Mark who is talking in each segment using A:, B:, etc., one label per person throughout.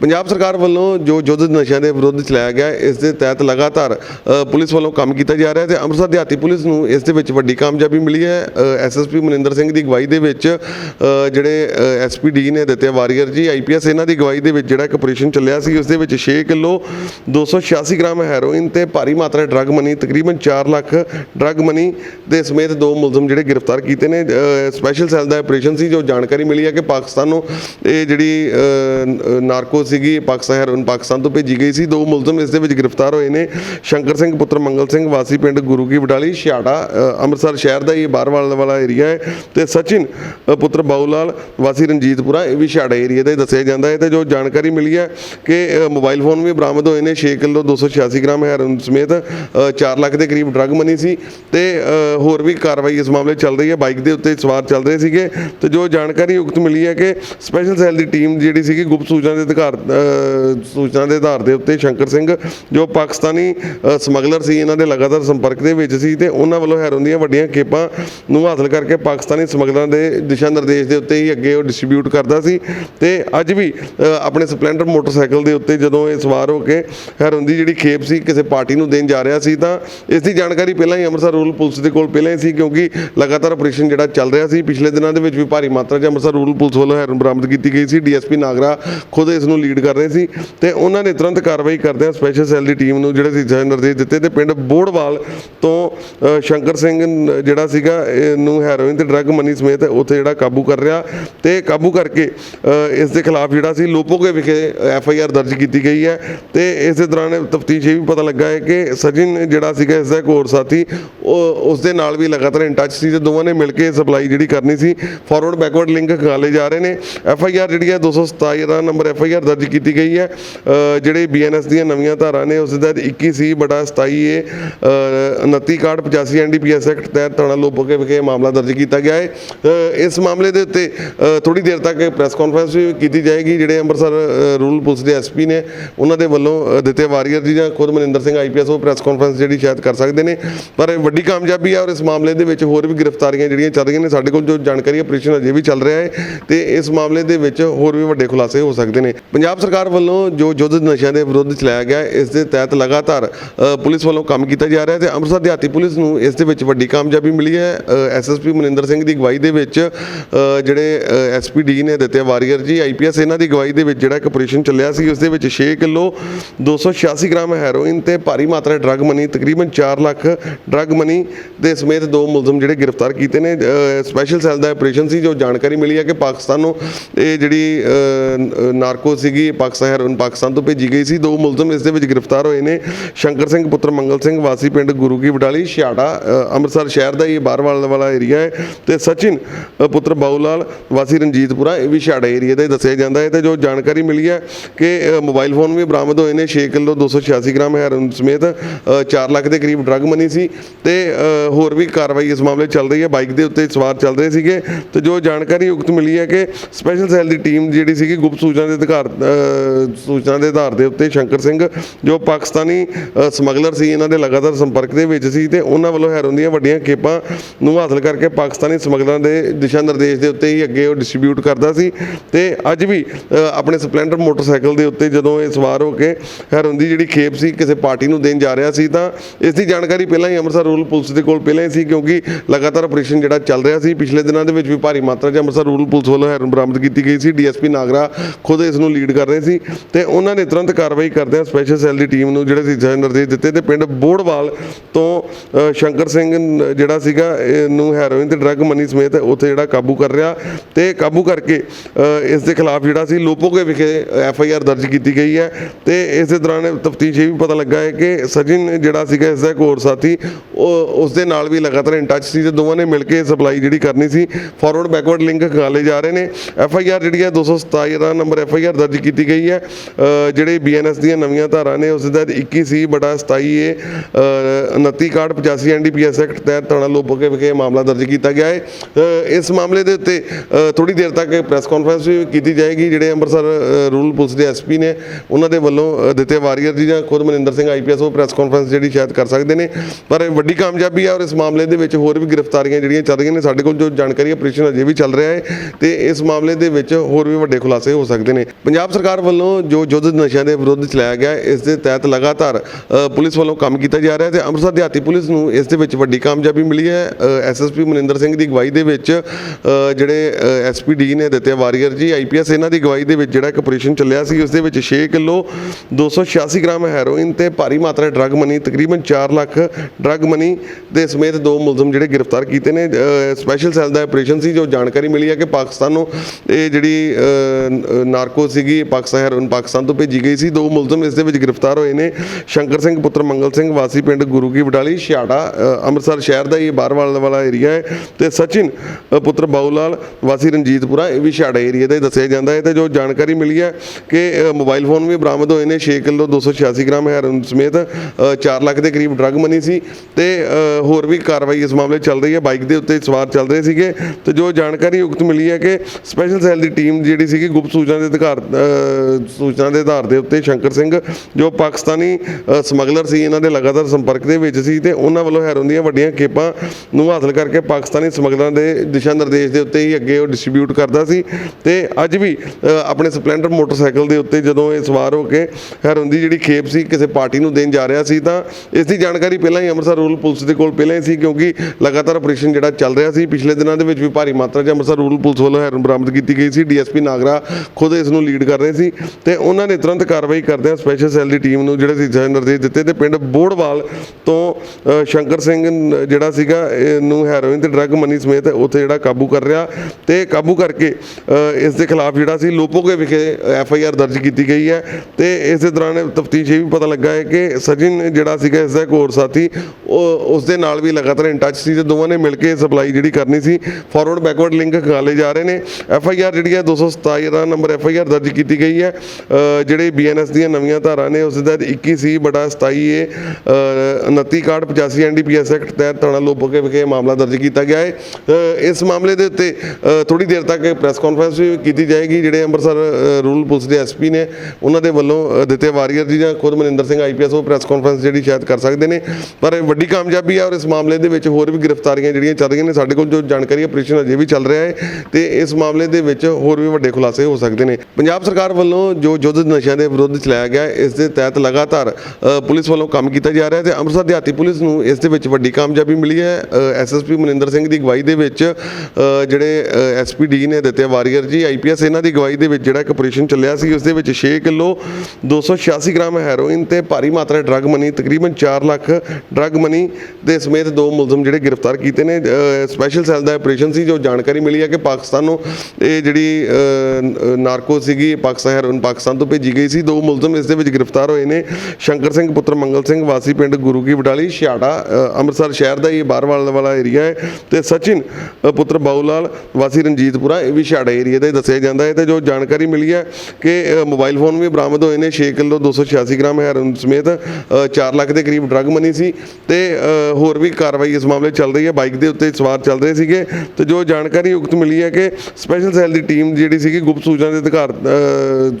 A: ਪੰਜਾਬ ਸਰਕਾਰ ਵੱਲੋਂ ਜੋ ਯੁੱਧ ਨਸ਼ਿਆਂ ਦੇ ਵਿਰੁੱਧ ਚਲਾਇਆ ਗਿਆ ਇਸ ਦੇ ਤਹਿਤ ਲਗਾਤਾਰ ਪੁਲਿਸ ਵੱਲੋਂ ਕੰਮ ਕੀਤਾ ਜਾ ਰਿਹਾ ਹੈ ਤੇ ਅੰਮ੍ਰਿਤਸਰ ਦਿਹਾਤੀ ਪੁਲਿਸ ਨੂੰ ਇਸ ਦੇ ਵਿੱਚ ਵੱਡੀ ਕਾਮਯਾਬੀ ਮਿਲੀ ਹੈ। ਐਸਐਸਪੀ ਮਨਿੰਦਰ ਸਿੰਘ ਦੀ ਅਗਵਾਈ ਦੇ ਵਿੱਚ ਅ, ਜਿਹੜੇ ਐਸਪੀਡੀ ਨੇ ਦਿੱਤੇ ਵਾਰੀਅਰ ਜੀ ਆਈਪੀਐਸ ਇਹਨਾਂ ਦੀ ਅਗਵਾਈ ਦੇ ਵਿੱਚ ਜਿਹੜਾ ਇੱਕ ਆਪਰੇਸ਼ਨ ਚੱਲਿਆ ਸੀ ਉਸ ਦੇ ਵਿੱਚ 6 ਕਿਲੋ 286 ਗ੍ਰਾਮ ਹੈਰੋਇਨ ਤੇ ਭਾਰੀ ਮਾਤਰਾ ਡਰੱਗ ਮਨੀ ਤਕਰੀਬਨ 4 ਲੱਖ ਡਰੱਗ ਮਨੀ ਦੇ ਸਮੇਤ ਦੋ ਮੁਲਜ਼ਮ ਜਿਹੜੇ ਗ੍ਰਿਫਤਾਰ ਕੀਤੇ ਨੇ। ਸਪੈਸ਼ਲ ਸੈੱਲ ਦਾ ਆਪਰੇਸ਼ਨ ਸੀ ਜੋ ਜਾਣਕਾਰੀ ਮਿਲੀ ਹੈ ਕਿ ਪਾਕਿਸਤਾਨ ਨੂੰ ਇਹ ਜਿਹੜੀ ਅ, ਨਾਰਕੋ ਸੀਗੀ ਪਾਕਿਸਤਾਨ ਹੈਰੋਇਨ ਪਾਕਿਸਤਾਨ ਤੋਂ ਭੇਜੀ ਗਈ ਸੀ। ਦੋ ਮੁਲਜ਼ਮ ਇਸ ਦੇ ਵਿੱਚ ਗ੍ਰਿਫਤਾਰ ਹੋਏ ਨੇ। ਸ਼ੰਕਰ ਸਿੰਘ ਪੁੱਤਰ ਮੰਗਲ ਸਿੰਘ ਵਾਸੀ ਪਿੰਡ ਗੁਰੂ ਕੀ ਵਡਾਲੀ ਛਿਆੜਾ ਅੰਮ੍ਰਿਤਸਰ ਸ਼ਹਿਰ ਦਾ ਇਹ ਬਾਹਰਵਾਲ ਵਾਲਾ ਏਰੀਆ ਹੈ ਤੇ ਸਚਿਨ ਅ, ਪੁੱਤਰ ਬਾਊਲਾਲ ਵਾਸੀ ਰਣਜੀਤਪੁਰਾ ਇਹ ਵੀ ਛਿਆੜਾ ਏਰੀਆ ਦਾ ਦੱਸਿਆ ਜਾਂਦਾ ਹੈ ਤੇ ਜੋ ਜਾਣਕਾਰੀ ਮਿਲੀ ਹੈ ਕਿ ਮੋਬਾਈਲ ਫੋਨ ਵੀ ਬਰਾਮਦ ਹੋਏ ਨੇ। 6 ਕਿਲੋ 286 ਗ੍ਰਾਮ ਹੈਰੋਇਨ ਸਮੇਤ ਅ, 4 ਲੱਖ ਦੇ ਕਰੀਬ ਡਰੱਗ ਮਨੀ ਸੀ ਤੇ ਹੋਰ ਵੀ ਕਾਰਵਾਈ ਇਸ ਮਾਮਲੇ 'ਚ ਚੱਲ ਰਹੀ ਹੈ। ਬਾਈਕ ਦੇ ਉੱਤੇ ਸਵਾਰ ਚੱਲ ਰਹੇ ਸੀਗੇ ਤੇ ਜੋ ਜਾਣਕਾਰੀ ਉਕਤ ਮਿਲੀ ਹੈ ਕਿ ਸਪੈਸ਼ਲ ਸੈੱਲ ਦੀ ਟੀਮ ਜਿਹੜੀ ਸੀਗੀ ਗੁਪਤ ਸੂਚਨਾ ਦੇ ਅਧਿਕਾਰ ਅ, ਸੂਚਨਾ ਦੇ ਆਧਾਰ ਦੇ ਉੱਤੇ ਸ਼ੰਕਰ ਸਿੰਘ ਜੋ ਪਾਕਿਸਤਾਨੀ ਅ, ਸਮਗਲਰ ਸੀ ਇਹਨਾਂ ਦੇ ਲਗਾਤਾਰ ਸੰਪਰਕ ਦੇ ਵਿੱਚ ਸੀ ਤੇ ਉਹਨਾਂ ਵੱਲੋਂ ਹੈਰੋਨ ਦੀਆਂ ਵੱਡੀਆਂ ਖੇਪਾਂ ਨੂੰ ਹਾਸਲ ਕਰਕੇ ਪਾਕਿਸਤਾਨੀ ਸਮਗਲਰਾਂ ਦੇ ਦਿਸ਼ਾ ਨਿਰਦੇਸ਼ ਦੇ ਉੱਤੇ ਹੀ ਅੱਗੇ ਉਹ ਡਿਸਟ੍ਰੀਬਿਊਟ ਕਰਦਾ ਸੀ ਤੇ ਅੱਜ ਵੀ ਆਪਣੇ ਸਪਲੈਂਡਰ ਮੋਟਰਸਾਈਕਲ ਦੇ ਉੱਤੇ ਜਦੋਂ ਇਹ ਸਵਾਰ ਹੋ ਕੇ ਹੈਰੋਨ ਦੀ ਜਿਹੜੀ ਖੇਪ ਸੀ ਕਿਸੇ ਪਾਰਟੀ ਨੂੰ ਦੇਣ ਜਾ ਰਿਹਾ ਸੀ ਤਾਂ ਇਸ ਦੀ ਜਾਣਕਾਰੀ ਪਹਿਲਾਂ ਹੀ ਅੰਮ੍ਰਿਤਸਰ ਰੂਰਲ ਪੁਲਿਸ ਦੇ ਕੋਲ ਪਹਿਲਾਂ ਹੀ ਸੀ ਕਿਉਂਕਿ ਲਗਾਤਾਰ ਆਪਰੇਸ਼ਨ ਜਿਹੜਾ ਚੱਲ ਰਿਹਾ ਸੀ ਪਿਛਲੇ ਦਿਨਾਂ ਦੇ ਵਿੱਚ ਵੀ ਭਾਰੀ ਮਾਤਰਾ 'ਚ ਅੰਮ੍ਰਿਤਸਰ ਰੂਰਲ ਪੁਲਿਸ ਵੱਲੋਂ ਹੈਰੋਨ ਬਰਾਮਦ ਕੀਤੀ ਗਈ ਸੀ ਡੀਐਸਪੀ ਨਾਗਰਾ ਖੁਦ ਇਸ ਨੂੰ ਲੀਡ ਕਰ ਰਹੇ ਸੀ ਤੇ ਉਹਨਾਂ ਨੇ ਤੁਰੰਤ ਕਾਰਵਾਈ ਕਰਦਿਆਂ ਸਪੈਸ਼ਲ ਸੈੱਲ ਦੀ ਟੀਮ ਨੂੰ ਜਿਹੜੇ ਸੀ ਨਿਰਦੇਸ਼ ਦਿੱਤੇ ਤੇ ਪਿੰਡ ਬੋੜਵਾਲ ਤੋਂ ਸ਼ੰਕਰ ਸਿੰਘ ਜਿਹੜਾ ਸੀਗਾ, ਇਹਨੂੰ ਹੈਰੋਇਨ ਤੇ ਡਰੱਗ ਮਨੀ ਸਮੇਤ ਉੱਥੇ ਜਿਹੜਾ ਕਾਬੂ ਕਰ ਰਿਹਾ ਤੇ ਕਾਬੂ ਕਰਕੇ ਇਸ ਦੇ ਖਿਲਾਫ ਜਿਹੜਾ ਸੀ ਲੋਪੋਗੇ ਵਿਖੇ ਐਫ ਆਈ ਆਰ ਦਰਜ ਕੀਤੀ ਗਈ ਹੈ ਤੇ ਇਸ ਦੇ ਦੌਰਾਨ ਤਫਤੀਸ਼ ਇਹ ਵੀ ਪਤਾ ਲੱਗਾ ਹੈ ਕਿ ਸਜਿਨ ਜਿਹੜਾ ਸੀਗਾ ਇਸ ਦਾ ਇੱਕ ਹੋਰ ਸਾਥੀ, ਉਹ, ਉਸ ਦੇ ਨਾਲ ਵੀ ਲਗਾਤਾਰ ਇਨ ਟੱਚ ਸੀ ਤੇ ਦੋਵਾਂ ਨੇ ਮਿਲ ਕੇ ਸਪਲਾਈ ਜਿਹੜੀ ਕਰਨੀ ਸੀ ਫਾਰਵਰਡ ਬੈਕਵਰਡ ਲਿੰਕ ਖਾਲੇ ਜਾ ਰਹੇ ਨੇ। ਐਫ ਆਈ ਆਰ ਜਿਹੜੀ ਹੈ 227 ਦਾ ਨੰਬਰ ਐਫ ਆਈ ਆਰ ਦਰਜ ਦਰਜ ਕੀਤੀ ਗਈ ਹੈ। ਜਿਹੜੇ ਬੀ ਐਨ ਐਸ ਦੀਆਂ ਨਵੀਆਂ ਧਾਰਾ ਨੇ ਉਸ ਦਾ 21 ਸੀ ਬੜਾ 27 A 29 card 85 N D P S act ਤਹਿਤ ਥਾਣਾ ਲੋਪੋਕੇ ਵਿਖੇ ਮਾਮਲਾ ਦਰਜ ਕੀਤਾ ਗਿਆ ਹੈ ਇਸ ਮਾਮਲੇ ਦੇ ਉੱਤੇ ਥੋੜੀ ਦੇਰ ਤੱਕ ਪ੍ਰੈਸ ਕਾਨਫਰੰਸ ਵੀ ਕੀਤੀ ਜਾਏਗੀ ਜਿਹੜੇ ਅੰਮ੍ਰਿਤਸਰ ਅ, ਰੂਰਲ ਪੁਲਿਸ ਦੇ ਐਸਪੀ ਨੇ ਉਹਨਾਂ ਦੇ ਵੱਲੋਂ ਦਿੱਤੇ ਵਾਰੀਅਰ ਜੀ ਜਾਂ ਖੁਦ ਮਨਿੰਦਰ ਸਿੰਘ ਆਈਪੀਐਸ ਉਹ ਪ੍ਰੈਸ ਕਾਨਫਰੰਸ ਜਿਹੜੀ ਸ਼ਾਇਦ ਕਰ ਸਕਦੇ ਨੇ। ਪਰ ਇਹ ਵੱਡੀ ਕਾਮਯਾਬੀ ਹੈ ਔਰ ਇਸ ਮਾਮਲੇ ਦੇ ਵਿੱਚ ਹੋਰ ਵੀ ਗ੍ਰਿਫਤਾਰੀਆਂ ਜਿਹੜੀਆਂ ਚੱਲ ਰਹੀਆਂ ਨੇ ਸਾਡੇ ਕੋਲ ਜੋ ਜਾਣਕਾਰੀ ਆਪਰੇਸ਼ਨ ਅਜੇ ਵੀ ਚੱਲ ਰਿਹਾ ਹੈ ਤੇ ਇਸ ਮਾਮਲੇ ਦੇ ਵਿੱਚ ਹੋਰ ਵੀ ਵੱਡੇ ਖੁਲਾਸੇ ਹੋ ਸਕਦੇ ਨੇ। ਪੰਜਾਬ ਸਰਕਾਰ ਵੱਲੋਂ ਜੋ ਯੁੱਧ ਨਸ਼ਿਆਂ ਦੇ ਵਿਰੁੱਧ ਚਲਾਇਆ ਗਿਆ ਇਸ ਦੇ ਤਹਿਤ ਲਗਾਤਾਰ ਪੁਲਿਸ ਵੱਲੋਂ ਕੰਮ ਕੀਤਾ ਜਾ ਰਿਹਾ ਹੈ ਤੇ ਅੰਮ੍ਰਿਤਸਰ ਦਿਹਾਤੀ ਪੁਲਿਸ ਨੂੰ ਇਸ ਦੇ ਵਿੱਚ ਵੱਡੀ ਕਾਮਯਾਬੀ ਮਿਲੀ ਹੈ। ਐਸਐਸਪੀ ਮਨਿੰਦਰ ਸਿੰਘ ਦੀ ਅਗਵਾਈ ਦੇ ਵਿੱਚ ਅ, ਜਿਹੜੇ ਐਸਪੀਡੀ ਨੇ ਦਿੱਤੇ ਵਾਰੀਅਰ ਜੀ ਆਈਪੀਐਸ ਇਹਨਾਂ ਦੀ ਅਗਵਾਈ ਦੇ ਵਿੱਚ ਜਿਹੜਾ ਇੱਕ ਆਪਰੇਸ਼ਨ ਚੱਲਿਆ ਸੀ ਉਸ ਦੇ ਵਿੱਚ 6 ਕਿਲੋ 286 ਗ੍ਰਾਮ ਹੈਰੋਇਨ ਤੇ ਭਾਰੀ ਮਾਤਰਾ ਡਰੱਗ ਮਨੀ ਤਕਰੀਬਨ 4 ਲੱਖ ਡਰੱਗ ਮਨੀ ਦੇ ਸਮੇਤ ਦੋ ਮੁਲਜ਼ਮ ਜਿਹੜੇ ਗ੍ਰਿਫਤਾਰ ਕੀਤੇ ਨੇ। ਸਪੈਸ਼ਲ ਸੈੱਲ ਦਾ ਆਪਰੇਸ਼ਨ ਸੀ ਜੋ ਜਾਣਕਾਰੀ ਮਿਲੀ ਹੈ ਕਿ ਪਾਕਿਸਤਾਨ ਨੂੰ ਇਹ ਜਿਹੜੀ ਨਾਰਕੋ ਸੀਗੀ ਪਾਕਿਸਤਾਨ ਹੈਰੋਇਨ ਪਾਕਿਸਤਾਨ ਤੋਂ ਭੇਜੀ ਗਈ ਸੀ। ਦੋ ਮੁਲਜ਼ਮ ਇਸ ਦੇ ਵਿੱਚ ਗ੍ਰਿਫਤਾਰ ਹੋਏ ਨੇ। ਸ਼ੰਕਰ ਸਿੰਘ ਪੁੱਤਰ ਮੰਗਲ ਸਿੰਘ ਵਾਸੀ ਪਿੰਡ ਗੁਰੂ ਕੀ ਵਡਾਲੀ ਛਿਆੜਾ ਅੰਮ੍ਰਿਤਸਰ ਸ਼ਹਿਰ ਦਾ ਇਹ ਬਾਹਰਵਾਲ ਵਾਲਾ ਏਰੀਆ ਹੈ। ਤੇ ਸਚਿਨ ਅ, ਪੁੱਤਰ ਬਾਊਲਾਲ ਵਾਸੀ ਰਣਜੀਤਪੁਰਾ ਇਹ ਵੀ ਛਿਆੜਾ ਏਰੀਆ ਦਾ ਦੱਸਿਆ ਜਾਂਦਾ ਹੈ। ਤੇ ਜੋ ਜਾਣਕਾਰੀ ਮਿਲੀ ਹੈ ਕਿ ਮੋਬਾਈਲ ਫੋਨ ਵੀ ਬਰਾਮਦ ਹੋਏ ਨੇ। 6 ਕਿਲੋ 286 ਗ੍ਰਾਮ ਹੈਰੋਇਨ ਸਮੇਤ 4 ਲੱਖ ਦੇ ਕਰੀਬ ਡਰੱਗ ਮਨੀ ਸੀ। ਤੇ ਹੋਰ ਵੀ ਕਾਰਵਾਈ ਇਸ ਮਾਮਲੇ ਚੱਲ ਰਹੀ ਹੈ। ਬਾਈਕ ਦੇ ਉੱਤੇ ਸਵਾਰ ਚੱਲ ਰਹੇ ਸੀਗੇ। ਤੇ ਜੋ ਜਾਣਕਾਰੀ ਉਕਤ ਮਿਲੀ ਹੈ ਕਿ ਸਪੈਸ਼ਲ ਸੈੱਲ ਦੀ ਟੀਮ ਜਿਹੜੀ ਸੀਗੀ ਗੁਪਤ ਸੂਚਨਾ ਦੇ ਅਧਿਕਾਰ ਸੂਚਨਾ ਦੇ ਆਧਾਰ ਦੇ ਉੱਤੇ ਸ਼ੰਕਰ ਸਿੰਘ ਜੋ ਪਾਕਿਸਤਾਨੀ ਅ, ਸਮਗਲਰ ਸੀ ਇਹਨਾਂ ਦੇ ਲਗਾਤਾਰ ਸੰਪਰਕ ਦੇ ਵਿੱਚ ਸੀ ਤੇ ਉਹਨਾਂ ਵੱਲੋਂ ਹੈਰੋਨ ਦੀਆਂ ਵੱਡੀਆਂ ਖੇਪਾਂ ਨੂੰ ਹਾਸਲ ਕਰਕੇ ਪਾਕਿਸਤਾਨੀ ਸਮਗਲਰਾਂ ਦੇ ਦਿਸ਼ਾ ਨਿਰਦੇਸ਼ ਦੇ ਉੱਤੇ ਹੀ ਅੱਗੇ ਉਹ ਡਿਸਟ੍ਰੀਬਿਊਟ ਕਰਦਾ ਸੀ ਤੇ ਅੱਜ ਵੀ ਆਪਣੇ ਸਪਲੈਂਡਰ ਮੋਟਰਸਾਈਕਲ ਦੇ ਉੱਤੇ ਜਦੋਂ ਇਹ ਸਵਾਰ ਹੋ ਕੇ ਹੈਰੋਨ ਦੀ ਜਿਹੜੀ ਖੇਪ ਸੀ ਕਿਸੇ ਪਾਰਟੀ ਨੂੰ ਦੇਣ ਜਾ ਰਿਹਾ ਸੀ ਤਾਂ ਇਸ ਦੀ ਜਾਣਕਾਰੀ ਪਹਿਲਾਂ ਹੀ ਅੰਮ੍ਰਿਤਸਰ ਰੂਰਲ ਪੁਲਿਸ ਦੇ ਕੋਲ ਪਹਿਲਾਂ ਹੀ ਸੀ ਕਿਉਂਕਿ ਲਗਾਤਾਰ ਆਪਰੇਸ਼ਨ ਜਿਹੜਾ ਚੱਲ ਰਿਹਾ ਸੀ ਪਿਛਲੇ ਦਿਨਾਂ ਦੇ ਵਿੱਚ ਵੀ ਭਾਰੀ ਮਾਤਰਾ 'ਚ ਅੰਮ੍ਰਿਤਸਰ ਰੂਰਲ ਪੁਲਿਸ ਵੱਲੋਂ ਹੈਰੋਨ ਬਰਾਮਦ ਕੀਤੀ ਗਈ ਸੀ ਡੀਐਸਪੀ ਨਾਗਰਾ ਖੁਦ ਇਸ ਨੂੰ ਲੀਡ ਕਰ ਰਹੇ ਸੀ ਤੇ ਉਹਨਾਂ ਨੇ ਤੁਰੰਤ ਕਾਰਵਾਈ ਕਰਦਿਆਂ ਸਪੈਸ਼ਲ ਸੈੱਲ ਦੀ ਟੀਮ ਨੂੰ ਜਿਹੜੇ ਸੀ ਨਿਰਦੇਸ਼ ਦਿੱਤੇ ਤੇ ਪਿੰਡ ਬੋੜਵਾਲ ਤੋਂ ਸ਼ੰਕਰ ਸਿੰਘ ਜਿਹੜਾ ਸੀਗਾ, ਇਹਨੂੰ ਹੈਰੋਇਨ ਤੇ ਡਰੱਗ ਮਨੀ ਸਮੇਤ ਉੱਥੇ ਜਿਹੜਾ ਕਾਬੂ ਕਰ ਰਿਹਾ ਤੇ ਕਾਬੂ ਕਰਕੇ ਇਸ ਦੇ ਖਿਲਾਫ ਜਿਹੜਾ ਸੀ ਲੋਪੋਗੇ ਵਿਖੇ ਐਫ ਆਈ ਆਰ ਦਰਜ ਕੀਤੀ ਗਈ ਹੈ ਤੇ ਇਸ ਦੇ ਦੌਰਾਨ ਤਫਤੀਸ਼ ਇਹ ਵੀ ਪਤਾ ਲੱਗਾ ਹੈ ਕਿ ਸਜਿਨ ਜਿਹੜਾ ਸੀਗਾ ਇਸ ਦਾ ਇੱਕ ਹੋਰ ਸਾਥੀ, ਉਹ, ਉਸ ਦੇ ਨਾਲ ਵੀ ਲਗਾਤਾਰ ਇਨ ਟੱਚ ਸੀ ਤੇ ਦੋਵਾਂ ਨੇ ਮਿਲ ਕੇ ਸਪਲਾਈ ਜਿਹੜੀ ਕਰਨੀ ਸੀ ਫਾਰਵਰਡ ਬੈਕਵਰਡ ਲਿੰਕ ਖਾਲੇ ਜਾ ਰਹੇ ਨੇ। ਐਫ ਆਈ ਆਰ ਜਿਹੜੀ ਹੈ 227 ਦਾ ਨੰਬਰ ਐਫ ਆਈ ਆਰ ਦਰਜ ਕੀਤੀ ਗਈ ਹੈ। ਜਿਹੜੇ ਬੀ ਐਨ ਐਸ ਦੀਆਂ ਨਵੀਆਂ ਧਾਰਾ ਨੇ, ਉਸ ਤਹਿਤ 21 ਸੀ ਬੜਾ 27 A 29 card 85 N D P S act ਤਹਿਤ ਥਾਣਾ ਲੋਪੋਕੇ ਵਿਖੇ ਮਾਮਲਾ ਦਰਜ ਕੀਤਾ ਗਿਆ ਹੈ ਇਸ ਮਾਮਲੇ ਦੇ ਉੱਤੇ ਥੋੜੀ ਦੇਰ ਤੱਕ ਪ੍ਰੈਸ ਕਾਨਫਰੰਸ ਵੀ ਕੀਤੀ ਜਾਏਗੀ। ਜਿਹੜੇ ਅੰਮ੍ਰਿਤਸਰ ਰੂਰਲ ਪੁਲਿਸ ਦੇ ਐਸਪੀ ਨੇ, ਉਹਨਾਂ ਦੇ ਵੱਲੋਂ ਦਿੱਤੇ ਵਾਰੀਅਰ ਜੀ ਜਾਂ ਖੁਦ ਮਨਿੰਦਰ ਸਿੰਘ ਆਈਪੀਐਸ ਉਹ ਪ੍ਰੈਸ ਕਾਨਫਰੰਸ ਜਿਹੜੀ ਸ਼ਾਇਦ ਕਰ ਸਕਦੇ ਨੇ। ਪਰ ਵੱਡੀ ਕਾਮਯਾਬੀ ਹੈ ਔਰ ਇਸ ਮਾਮਲੇ ਦੇ ਵਿੱਚ ਹੋਰ ਵੀ ਗ੍ਰਿਫਤਾਰੀਆਂ ਜਿਹੜੀਆਂ ਚੱਲ ਰਹੀਆਂ ਨੇ, ਸਾਡੇ ਕੋਲ ਜੋ ਜਾਣਕਾਰੀ ਆਪਰੇਸ਼ਨ ਅਜੇ ਵੀ ਚੱਲ ਰਿਹਾ ਹੈ ਤੇ ਇਸ ਮਾਮਲੇ ਦੇ ਵਿੱਚ ਹੋਰ ਵੀ ਵੱਡੇ ਖੁਲਾਸੇ ਹੋ ਸਕਦੇ ਨੇ। ਪੰਜਾਬ ਪੰਜਾਬ ਸਰਕਾਰ ਵੱਲੋਂ ਜੋ ਯੁੱਧ ਨਸ਼ਿਆਂ ਦੇ ਵਿਰੁੱਧ ਚਲਾਇਆ ਗਿਆ ਇਸ ਦੇ ਤਹਿਤ ਲਗਾਤਾਰ ਪੁਲਿਸ ਵੱਲੋਂ ਕੰਮ ਕੀਤਾ ਜਾ ਰਿਹਾ ਹੈ ਤੇ ਅੰਮ੍ਰਿਤਸਰ ਦਿਹਾਤੀ ਪੁਲਿਸ ਨੂੰ ਇਸ ਦੇ ਵਿੱਚ ਵੱਡੀ ਕਾਮਯਾਬੀ ਮਿਲੀ ਹੈ। ਐਸਐਸਪੀ ਮਨਿੰਦਰ ਸਿੰਘ ਦੀ ਅਗਵਾਈ ਦੇ ਵਿੱਚ ਅ, ਜਿਹੜੇ ਐਸਪੀਡੀ ਨੇ ਦਿੱਤੇ ਵਾਰੀਅਰ ਜੀ ਆਈਪੀਐਸ ਇਹਨਾਂ ਦੀ ਅਗਵਾਈ ਦੇ ਵਿੱਚ ਜਿਹੜਾ ਇੱਕ ਆਪਰੇਸ਼ਨ ਚੱਲਿਆ ਸੀ ਉਸ ਦੇ ਵਿੱਚ 6 ਕਿਲੋ 286 ਗ੍ਰਾਮ ਹੈਰੋਇਨ ਤੇ ਭਾਰੀ ਮਾਤਰਾ ਡਰੱਗ ਮਨੀ ਤਕਰੀਬਨ 4 ਲੱਖ ਡਰੱਗ ਮਨੀ ਦੇ ਸਮੇਤ ਦੋ ਮੁਲਜ਼ਮ ਜਿਹੜੇ ਗ੍ਰਿਫਤਾਰ ਕੀਤੇ ਨੇ। ਸਪੈਸ਼ਲ ਸੈੱਲ ਦਾ ਆਪਰੇਸ਼ਨ ਸੀ ਜੋ ਜਾਣਕਾਰੀ ਮਿਲੀ ਹੈ ਕਿ ਪਾਕਿਸਤਾਨ ਨੂੰ ਇਹ ਜਿਹੜੀ ਨਾਰਕੋ ਸੀਗੀ ਪਾਕਿਸਤਾਨ ਹੈਰੋਇਨ ਪਾਕਿਸਤਾਨ ਤੋਂ ਭੇਜੀ ਗਈ ਸੀ। ਦੋ ਮੁਲਜ਼ਮ ਇਸ ਦੇ ਵਿੱਚ ਗ੍ਰਿਫਤਾਰ ਹੋਏ ਨੇ। ਸ਼ੰਕਰ ਸਿੰਘ ਪੁੱਤਰ ਮੰਗਲ ਸਿੰਘ ਵਾਸੀ ਪਿੰਡ ਗੁਰੂ ਕੀ ਬਟਾਲੀ ਛਿਆੜਾ ਅੰਮ੍ਰਿਤਸਰ ਸ਼ਹਿਰ ਦਾ ਇਹ ਬਾਹਰਵਾਲ ਵਾਲਾ ਏਰੀਆ ਹੈ ਤੇ ਸਚਿਨ ਪੁੱਤਰ ਬਾਊ ਲਾਲ ਵਾਸੀ ਰਣਜੀਤਪੁਰਾ ਇਹ ਵੀ ਛਿਆੜਾ ਏਰੀਆ ਦਾ ਦੱਸਿਆ ਜਾਂਦਾ ਹੈ ਤੇ ਜੋ ਜਾਣਕਾਰੀ ਮਿਲੀ ਹੈ ਕਿ ਮੋਬਾਈਲ ਫੋਨ ਵੀ ਬਰਾਮਦ ਹੋਏ ਨੇ। 6 ਕਿਲੋ 286 ਗ੍ਰਾਮ ਹੈਰੋਇਨ ਸਮੇਤ ਅ, 4 ਲੱਖ ਦੇ ਕਰੀਬ ਡਰੱਗ ਮਨੀ ਸੀ ਤੇ ਹੋਰ ਵੀ ਕਾਰਵਾਈ ਇਸ ਮਾਮਲੇ ਚੱਲ ਰਹੀ ਹੈ। ਬਾਈਕ ਦੇ ਉੱਤੇ ਸਵਾਰ ਚੱਲ ਰਹੇ ਸੀਗੇ ਤੇ ਜੋ ਜਾਣਕਾਰੀ ਉਕਤ ਮਿਲੀ ਹੈ ਕਿ ਸਪੈਸ਼ਲ ਸੈੱਲ ਦੀ ਟੀਮ ਜਿਹੜੀ ਸੀਗੀ ਗੁਪਤ ਸੂਚਨਾ ਦੇ ਅਧਿਕਾਰ ਸੂਚਨਾ ਦੇ ਆਧਾਰ ਦੇ ਉੱਤੇ ਸ਼ੰਕਰ ਸਿੰਘ ਜੋ ਪਾਕਿਸਤਾਨੀ ਅ, ਸਮਗਲਰ ਸੀ ਇਹਨਾਂ ਦੇ ਲਗਾਤਾਰ ਸੰਪਰਕ ਦੇ ਵਿੱਚ ਸੀ ਤੇ ਉਹਨਾਂ ਵੱਲੋਂ ਹੈਰੋਨ ਦੀਆਂ ਵੱਡੀਆਂ ਖੇਪਾਂ ਨੂੰ ਹਾਸਲ ਕਰਕੇ ਪਾਕਿਸਤਾਨੀ ਸਮਗਲਰਾਂ ਦੇ ਦਿਸ਼ਾ ਨਿਰਦੇਸ਼ ਦੇ ਉੱਤੇ ਹੀ ਅੱਗੇ ਉਹ ਡਿਸਟ੍ਰੀਬਿਊਟ ਕਰਦਾ ਸੀ ਤੇ ਅੱਜ ਵੀ ਆਪਣੇ ਸਪਲੈਂਡਰ ਮੋਟਰਸਾਈਕਲ ਦੇ ਉੱਤੇ ਜਦੋਂ ਇਹ ਸਵਾਰ ਹੋ ਕੇ ਹੈਰੋਨ ਦੀ ਜਿਹੜੀ ਖੇਪ ਸੀ ਕਿਸੇ ਪਾਰਟੀ ਨੂੰ ਦੇਣ ਜਾ ਰਿਹਾ ਸੀ ਤਾਂ ਇਸ ਦੀ ਜਾਣਕਾਰੀ ਪਹਿਲਾਂ ਹੀ ਅੰਮ੍ਰਿਤਸਰ ਰੂਰਲ ਪੁਲਿਸ ਦੇ ਕੋਲ ਪਹਿਲਾਂ ਹੀ ਸੀ ਕਿਉਂਕਿ ਲਗਾਤਾਰ ਆਪਰੇਸ਼ਨ ਜਿਹੜਾ ਚੱਲ ਰਿਹਾ ਸੀ ਪਿਛਲੇ ਦਿਨਾਂ ਦੇ ਵਿੱਚ ਵੀ ਭਾਰੀ ਮਾਤਰਾ 'ਚ ਅੰਮ੍ਰਿਤਸਰ ਰੂਰਲ ਪੁਲਿਸ ਵੱਲੋਂ ਹੈਰੋਨ ਬਰਾਮਦ ਕੀਤੀ ਗਈ ਸੀ ਡੀਐਸਪੀ ਨਾਗਰਾ ਖੁਦ ਇਸ ਨੂੰ ਲੀਡ ਕਰ ਰਹੇ ਸੀ ਤੇ ਉਹਨਾਂ ਨੇ ਤੁਰੰਤ ਕਾਰਵਾਈ ਕਰਦਿਆਂ ਸਪੈਸ਼ਲ ਸੈੱਲ ਦੀ ਟੀਮ ਨੂੰ ਜਿਹੜੇ ਦਿਸ਼ਾ ਨਿਰਦੇਸ਼ ਦਿੱਤੇ ਤੇ ਪਿੰਡ ਬੋੜਵਾਲ ਤੋਂ ਸ਼ੰਕਰ ਸਿੰਘ ਜਿਹੜਾ ਸੀਗਾ ਇਹ ਨੂੰ ਹੈਰੋਇਨ ਤੇ ਡਰੱਗ ਮਨੀ ਸਮੇਤ ਉੱਥੇ ਜਿਹੜਾ ਕਾਬੂ ਕਰ ਰਿਹਾ ਤੇ ਕਾਬੂ ਕਰਕੇ ਇਸ ਦੇ ਖਿਲਾਫ ਜਿਹੜਾ ਸੀ ਲੋਪੋਗੇ ਵਿਖੇ ਐਫ ਆਈ ਆਰ ਦਰਜ ਕੀਤੀ ਗਈ ਹੈ ਤੇ ਇਸ ਦੇ ਦੌਰਾਨ ਤਫਤੀਸ਼ ਇਹ ਵੀ ਪਤਾ ਲੱਗਾ ਹੈ ਕਿ ਸਜਿਨ ਜਿਹੜਾ ਸੀਗਾ, ਇਸ ਦਾ ਇੱਕ ਹੋਰ ਸਾਥੀ, ਉਹ, ਉਸ ਦੇ ਨਾਲ ਵੀ ਲਗਾਤਾਰ ਇਨ ਟੱਚ ਸੀ ਤੇ ਦੋਵਾਂ ਨੇ ਮਿਲ ਕੇ ਸਪਲਾਈ ਜਿਹੜੀ ਕਰਨੀ ਸੀ ਫਾਰਵਰਡ ਬੈਕਵਰਡ ਲਿੰਕ ਖਿਗਾਲੇ ਜਾ ਰਹੇ ਨੇ। ਐਫ ਆਈ ਆਰ ਜਿਹੜੀ ਹੈ 227 ਦਾ ਨੰਬਰ ਐਫ ਆਈ ਆਰ ਦਰਜ ਕੀਤੀ ਕੀਤੀ ਗਈ ਹੈ। ਜਿਹੜੇ ਬੀ ਐਨ ਐਸ ਦੀਆਂ ਨਵੀਆਂ ਧਾਰਾ ਨੇ, ਉਸ ਦੇ ਤਹਿਤ 21 ਸੀ ਬਟਾ 27 A 29 card 85 N D P S act ਤਹਿਤ ਥਾਣਾ ਲੋਪੋਕੇ ਵਿਖੇ ਮਾਮਲਾ ਦਰਜ ਕੀਤਾ ਗਿਆ ਹੈ ਇਸ ਮਾਮਲੇ ਦੇ ਉੱਤੇ ਥੋੜੀ ਦੇਰ ਤੱਕ ਪ੍ਰੈਸ ਕਾਨਫਰੰਸ ਵੀ ਕੀਤੀ ਜਾਏਗੀ। ਜਿਹੜੇ ਅੰਮ੍ਰਿਤਸਰ ਰੂਰਲ ਪੁਲਿਸ ਦੇ ਐਸਪੀ ਨੇ, ਉਹਨਾਂ ਦੇ ਵੱਲੋਂ ਦਿੱਤੇ ਵਾਰੀਅਰ ਜੀ ਜਾਂ ਖੁਦ ਮਨਿੰਦਰ ਸਿੰਘ ਆਈਪੀਐਸ ਉਹ ਪ੍ਰੈਸ ਕਾਨਫਰੰਸ ਜਿਹੜੀ ਸ਼ਾਇਦ ਕਰ ਸਕਦੇ ਨੇ। ਪਰ ਵੱਡੀ ਕਾਮਯਾਬੀ ਹੈ ਔਰ ਇਸ ਮਾਮਲੇ ਦੇ ਵਿੱਚ ਹੋਰ ਵੀ ਗ੍ਰਿਫਤਾਰੀਆਂ ਜਿਹੜੀਆਂ ਚੱਲ ਰਹੀਆਂ ਨੇ, ਸਾਡੇ ਕੋਲ ਜੋ ਜਾਣਕਾਰੀ ਆਪਰੇਸ਼ਨ ਅਜੇ ਵੀ ਚੱਲ ਰਿਹਾ ਹੈ ਤੇ ਇਸ ਮਾਮਲੇ ਦੇ ਵਿੱਚ ਹੋਰ ਵੀ ਵੱਡੇ ਖੁਲਾਸੇ ਹੋ ਸਕਦੇ ਨੇ। ਪੰਜਾਬ ਸਰਕਾਰ ਸਰਕਾਰ ਵੱਲੋਂ ਜੋ ਯੁੱਧ ਨਸ਼ਿਆਂ ਦੇ ਵਿਰੁੱਧ ਚਲਾਇਆ ਗਿਆ ਇਸ ਦੇ ਤਹਿਤ ਲਗਾਤਾਰ ਪੁਲਿਸ ਵੱਲੋਂ ਕੰਮ ਕੀਤਾ ਜਾ ਰਿਹਾ ਹੈ ਤੇ ਅੰਮ੍ਰਿਤਸਰ ਦਿਹਾਤੀ ਪੁਲਿਸ ਨੂੰ ਇਸ ਦੇ ਵਿੱਚ ਵੱਡੀ ਕਾਮਯਾਬੀ ਮਿਲੀ ਹੈ। ਐਸਐਸਪੀ ਮਨਿੰਦਰ ਸਿੰਘ ਦੀ ਅਗਵਾਈ ਦੇ ਵਿੱਚ ਅ, ਜਿਹੜੇ ਐਸਪੀਡੀ ਨੇ ਦਿੱਤੇ ਵਾਰੀਅਰ ਜੀ ਆਈਪੀਐਸ ਇਹਨਾਂ ਦੀ ਅਗਵਾਈ ਦੇ ਵਿੱਚ ਜਿਹੜਾ ਇੱਕ ਆਪਰੇਸ਼ਨ ਚੱਲਿਆ ਸੀ ਉਸ ਦੇ ਵਿੱਚ 6 ਕਿਲੋ 286 ਗ੍ਰਾਮ ਹੈਰੋਇਨ ਤੇ ਭਾਰੀ ਮਾਤਰਾ ਡਰੱਗ ਮਨੀ ਤਕਰੀਬਨ 4 ਲੱਖ ਡਰੱਗ ਮਨੀ ਦੇ ਸਮੇਤ ਦੋ ਮੁਲਜ਼ਮ ਜਿਹੜੇ ਗ੍ਰਿਫਤਾਰ ਕੀਤੇ ਨੇ। ਸਪੈਸ਼ਲ ਸੈੱਲ ਦਾ ਆਪਰੇਸ਼ਨ ਸੀ ਜੋ ਜਾਣਕਾਰੀ ਮਿਲੀ ਹੈ ਕਿ ਪਾਕਿਸਤਾਨ ਨੂੰ ਇਹ ਜਿਹੜੀ ਨਾਰਕੋ ਸੀਗੀ ਪਾਕਿਸਤਾਨ ਹੈਰੋਇਨ ਪਾਕਿਸਤਾਨ ਤੋਂ ਭੇਜੀ ਗਈ ਸੀ। ਦੋ ਮੁਲਜ਼ਮ ਇਸ ਦੇ ਵਿੱਚ ਗ੍ਰਿਫਤਾਰ ਹੋਏ ਨੇ। ਸ਼ੰਕਰ ਸਿੰਘ ਪੁੱਤਰ ਮੰਗਲ ਸਿੰਘ ਵਾਸੀ ਪਿੰਡ ਗੁਰੂ ਕੀ ਬਟਾਲੀ ਛਿਆੜਾ ਅੰਮ੍ਰਿਤਸਰ ਸ਼ਹਿਰ ਦਾ ਇਹ ਬਾਹਰਵਾਲ ਵਾਲਾ ਏਰੀਆ ਹੈ ਤੇ ਸਚਿਨ ਪੁੱਤਰ ਬਾਊ ਲਾਲ ਵਾਸੀ ਰਣਜੀਤਪੁਰਾ ਇਹ ਵੀ ਛਿਆੜਾ ਏਰੀਆ ਦਾ ਦੱਸਿਆ ਜਾਂਦਾ ਹੈ ਤੇ ਜੋ ਜਾਣਕਾਰੀ ਮਿਲੀ ਹੈ ਕਿ ਮੋਬਾਈਲ ਫੋਨ ਵੀ ਬਰਾਮਦ ਹੋਏ ਨੇ। 6 ਕਿਲੋ 286 ਗ੍ਰਾਮ ਹੈਰੋਇਨ ਸਮੇਤ ਅ, 4 ਲੱਖ ਦੇ ਕਰੀਬ ਡਰੱਗ ਮਨੀ ਸੀ ਤੇ ਹੋਰ ਵੀ ਕਾਰਵਾਈ ਇਸ ਮਾਮਲੇ ਚੱਲ ਰਹੀ ਹੈ। ਬਾਈਕ ਦੇ ਉੱਤੇ ਸਵਾਰ ਚੱਲ ਰਹੇ ਸੀਗੇ ਤੇ ਜੋ ਜਾਣਕਾਰੀ ਉਕਤ ਮਿਲੀ ਹੈ ਕਿ ਸਪੈਸ਼ਲ ਸੈੱਲ ਦੀ ਟੀਮ ਜਿਹੜੀ ਸੀਗੀ ਗੁਪਤ ਸੂਚਨਾ ਦੇ ਅਧਿਕਾਰ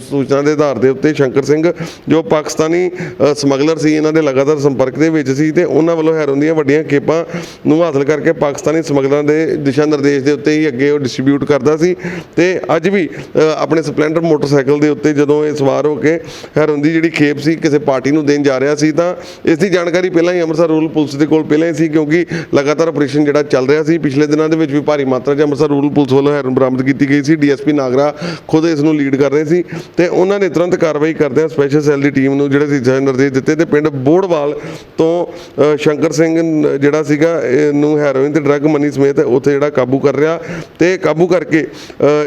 A: ਸੂਚਨਾ ਦੇ ਆਧਾਰ ਦੇ ਉੱਤੇ ਸ਼ੰਕਰ ਸਿੰਘ ਜੋ ਪਾਕਿਸਤਾਨੀ ਅ, ਸਮਗਲਰ ਸੀ ਇਹਨਾਂ ਦੇ ਲਗਾਤਾਰ ਸੰਪਰਕ ਦੇ ਵਿੱਚ ਸੀ ਤੇ ਉਹਨਾਂ ਵੱਲੋਂ ਹੈਰੋਨ ਦੀਆਂ ਵੱਡੀਆਂ ਖੇਪਾਂ ਨੂੰ ਹਾਸਲ ਕਰਕੇ ਪਾਕਿਸਤਾਨੀ ਸਮਗਲਰਾਂ ਦੇ ਦਿਸ਼ਾ ਨਿਰਦੇਸ਼ ਦੇ ਉੱਤੇ ਹੀ ਅੱਗੇ ਉਹ ਡਿਸਟ੍ਰੀਬਿਊਟ ਕਰਦਾ ਸੀ ਤੇ ਅੱਜ ਵੀ ਆਪਣੇ ਸਪਲੈਂਡਰ ਮੋਟਰਸਾਈਕਲ ਦੇ ਉੱਤੇ ਜਦੋਂ ਇਹ ਸਵਾਰ ਹੋ ਕੇ ਹੈਰੋਨ ਦੀ ਜਿਹੜੀ ਖੇਪ ਸੀ ਕਿਸੇ ਪਾਰਟੀ ਨੂੰ ਦੇਣ ਜਾ ਰਿਹਾ ਸੀ ਤਾਂ ਇਸ ਦੀ ਜਾਣਕਾਰੀ ਪਹਿਲਾਂ ਹੀ ਅੰਮ੍ਰਿਤਸਰ ਰੂਰਲ ਪੁਲਿਸ ਦੇ ਕੋਲ ਪਹਿਲਾਂ ਹੀ ਸੀ ਕਿਉਂਕਿ ਲਗਾਤਾਰ ਆਪਰੇਸ਼ਨ ਜਿਹੜਾ ਚੱਲ ਰਿਹਾ ਸੀ ਪਿਛਲੇ ਦਿਨਾਂ ਦੇ ਵਿੱਚ ਵੀ ਭਾਰੀ ਮਾਤਰਾ 'ਚ ਅੰਮ੍ਰਿਤਸਰ ਰੂਰਲ ਪੁਲਿਸ ਵੱਲੋਂ ਹੈਰੋਨ ਬਰਾਮਦ ਕੀਤੀ ਗਈ ਸੀ ਡੀਐਸਪੀ ਨਾਗਰਾ ਖੁਦ ਇਸ ਨੂੰ ਲੀਡ ਕਰ ਰਹੇ ਸੀ ਤੇ ਉਹਨਾਂ ਨੇ ਤੁਰੰਤ ਕਾਰਵਾਈ ਕਰਦਿਆਂ ਸਪੈਸ਼ਲ ਸੈੱਲ ਦੀ ਟੀਮ ਨੂੰ ਜਿਹੜੇ ਸੀ ਨਿਰਦੇਸ਼ ਦਿੱਤੇ ਤੇ ਪਿੰਡ ਬੋੜਵਾਲ ਤੋਂ ਸ਼ੰਕਰ ਸਿੰਘ ਜਿਹੜਾ ਸੀਗਾ ਇਹ ਨੂੰ ਹੈਰੋਇਨ ਤੇ ਡਰੱਗ ਮਨੀ ਸਮੇਤ ਉੱਥੇ ਜਿਹੜਾ ਕਾਬੂ ਕਰ ਰਿਹਾ ਤੇ ਕਾਬੂ ਕਰਕੇ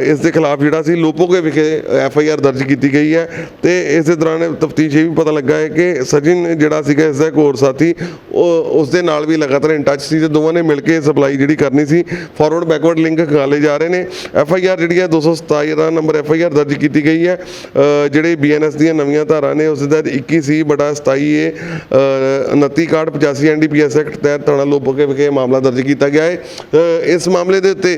A: ਇਸ ਦੇ ਖਿਲਾਫ ਜਿਹੜਾ ਸੀ ਲੋਪੋਗੇ ਵਿਖੇ ਐਫ ਆਈ ਆਰ ਦਰਜ ਕੀਤੀ ਗਈ ਹੈ ਤੇ ਇਸ ਦੇ ਦੌਰਾਨ ਤਫਤੀਸ਼ ਇਹ ਵੀ ਪਤਾ ਲੱਗਾ ਹੈ ਕਿ ਸਜਿਨ ਜਿਹੜਾ ਸੀਗਾ ਇਸ ਦਾ ਇੱਕ ਹੋਰ ਸਾਥੀ, ਉਹ, ਉਸ ਦੇ ਨਾਲ ਵੀ ਲਗਾਤਾਰ ਇਨ ਟੱਚ ਸੀ ਤੇ ਦੋਵਾਂ ਨੇ ਮਿਲ ਕੇ ਸਪਲਾਈ ਜਿਹੜੀ ਕਰਨੀ ਸੀ ਫਾਰਵਰਡ ਬੈਕਵਰਡ ਲਿੰਕ ਖਿਗਾਲੇ ਜਾ ਰਹੇ ਨੇ। ਐਫ ਆਈ ਆਰ ਜਿਹੜੀ ਹੈ 227 ਦਾ ਨੰਬਰ ਐਫ ਆਈ ਆਰ ਦਰਜ ਕੀਤੀ ਗਈ ਹੈ। ਜਿਹੜੇ ਬੀ ਐਨ ਐਸ ਦੀਆਂ ਨਵੀਆਂ ਧਾਰਾ ਨੇ ਉਸ ਦਾ 21 ਸੀ ਬਟਾ 27 A 29 card 85 N D P S act ਤਹਿਤ ਥਾਣਾ ਲੋਪੋਕੇ ਵਿਖੇ ਮਾਮਲਾ ਦਰਜ ਕੀਤਾ ਗਿਆ ਹੈ ਇਸ ਮਾਮਲੇ ਦੇ ਉੱਤੇ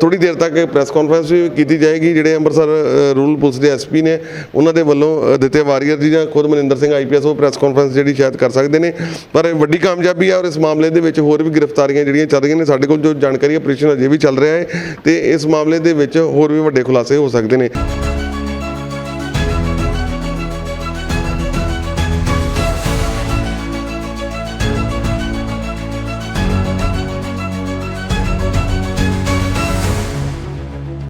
A: ਥੋੜੀ ਦੇਰ ਤੱਕ ਪ੍ਰੈਸ ਕਾਨਫਰੰਸ ਵੀ ਕੀਤੀ ਜਾਏਗੀ। ਜਿਹੜੇ ਅੰਮ੍ਰਿਤਸਰ ਅ, ਰੂਰਲ ਪੁਲਿਸ ਦੇ ਐਸਪੀ ਨੇ ਉਹਨਾਂ ਦੇ ਵੱਲੋਂ ਦਿੱਤੇ ਵਾਰੀਅਰ ਜੀ ਜਾਂ ਖੁਦ ਮਨਿੰਦਰ ਸਿੰਘ ਆਈਪੀਐਸ ਉਹ ਪ੍ਰੈਸ ਕਾਨਫਰੰਸ ਜਿਹੜੀ ਸ਼ਾਇਦ ਕਰ ਸਕਦੇ ਨੇ। ਪਰ ਵੱਡੀ ਕਾਮਯਾਬੀ ਹੈ ਔਰ ਇਸ ਮਾਮਲੇ ਦੇ ਵਿੱਚ ਹੋਰ ਵੀ ਗ੍ਰਿਫਤਾਰੀਆਂ ਜਿਹੜੀਆਂ ਚੱਲ ਰਹੀਆਂ ਨੇ ਸਾਡੇ ਕੋਲ ਜੋ ਜਾਣਕਾਰੀ ਆਪਰੇਸ਼ਨ ਅਜੇ ਵੀ ਚੱਲ ਰਿਹਾ ਹੈ ਤੇ ਇਸ ਮਾਮਲੇ ਦੇ ਵਿੱਚ ਹੋਰ ਵੀ ਵੱਡੇ ਖੁਲਾਸੇ ਹੋ ਸਕਦੇ ਨੇ।